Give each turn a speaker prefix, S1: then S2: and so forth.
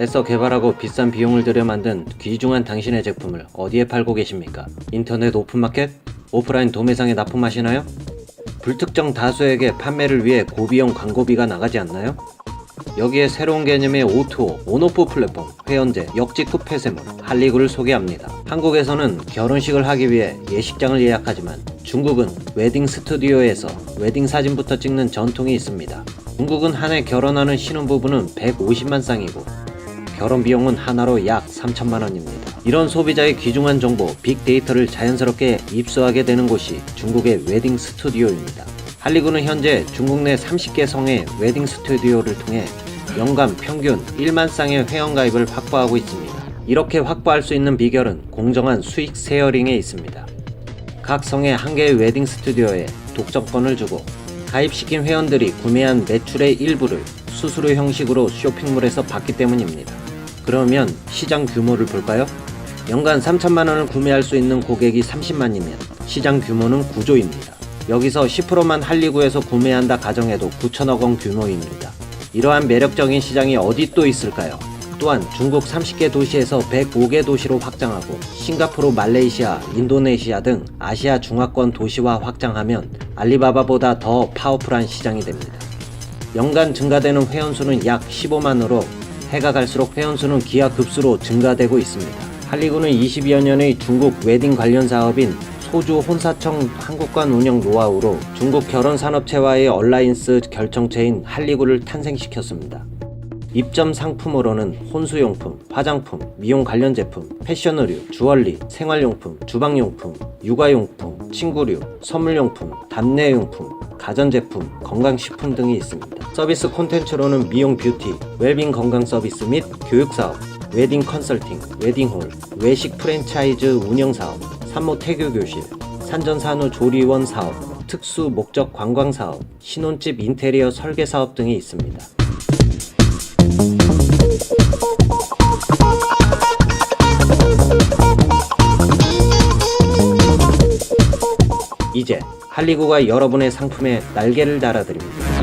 S1: 애써 개발하고 비싼 비용을 들여 만든 귀중한 당신의 제품을 어디에 팔고 계십니까? 인터넷 오픈마켓? 오프라인 도매상에 납품하시나요? 불특정 다수에게 판매를 위해 고비용 광고비가 나가지 않나요? 여기에 새로운 개념의 O2O, 온오프 플랫폼, 회원제, 역직구 폐쇄물, 할리구를 소개합니다. 한국에서는 결혼식을 하기 위해 예식장을 예약하지만 중국은 웨딩 스튜디오에서 웨딩 사진부터 찍는 전통이 있습니다. 중국은 한 해 결혼하는 신혼부부는 150만 쌍이고 결혼 비용은 하나로 약 3천만 원입니다. 이런 소비자의 귀중한 정보, 빅데이터를 자연스럽게 입수하게 되는 곳이 중국의 웨딩 스튜디오입니다. 할리구는 현재 중국 내 30개 성의 웨딩 스튜디오를 통해 연간 평균 1만 쌍의 회원가입을 확보하고 있습니다. 이렇게 확보할 수 있는 비결은 공정한 수익 세어링에 있습니다. 각 성의 한 개의 웨딩 스튜디오에 독점권을 주고 가입시킨 회원들이 구매한 매출의 일부를 수수료 형식으로 쇼핑몰에서 받기 때문입니다. 그러면 시장 규모를 볼까요? 연간 3천만 원을 구매할 수 있는 고객이 30만이면 시장 규모는 9조입니다. 여기서 10%만 할리구에서 구매한다 가정해도 9천억 원 규모입니다. 이러한 매력적인 시장이 어디 또 있을까요? 또한 중국 30개 도시에서 105개 도시로 확장하고 싱가포르, 말레이시아, 인도네시아 등 아시아 중화권 도시화 확장하면 알리바바보다 더 파워풀한 시장이 됩니다. 연간 증가되는 회원수는 약 15만으로 해가 갈수록 회원수는 기하급수로 증가되고 있습니다. 할리구는 20여 년의 중국 웨딩 관련 사업인 소주 혼사청 한국관 운영 노하우로 중국 결혼 산업체와의 얼라이언스 결정체인 할리구를 탄생시켰습니다. 입점 상품으로는 혼수용품, 화장품, 미용 관련 제품, 패션 의류, 주얼리, 생활용품, 주방용품, 육아용품, 친구류, 선물용품, 답례용품, 가전제품, 건강식품 등이 있습니다. 서비스 콘텐츠로는 미용 뷰티, 웰빙 건강 서비스 및 교육 사업, 웨딩 컨설팅, 웨딩홀, 외식 프랜차이즈 운영 사업, 산모 태교 교실, 산전산후 조리원 사업, 특수 목적 관광 사업, 신혼집 인테리어 설계 사업 등이 있습니다. 이제 할리구가 여러분의 상품에 날개를 달아드립니다.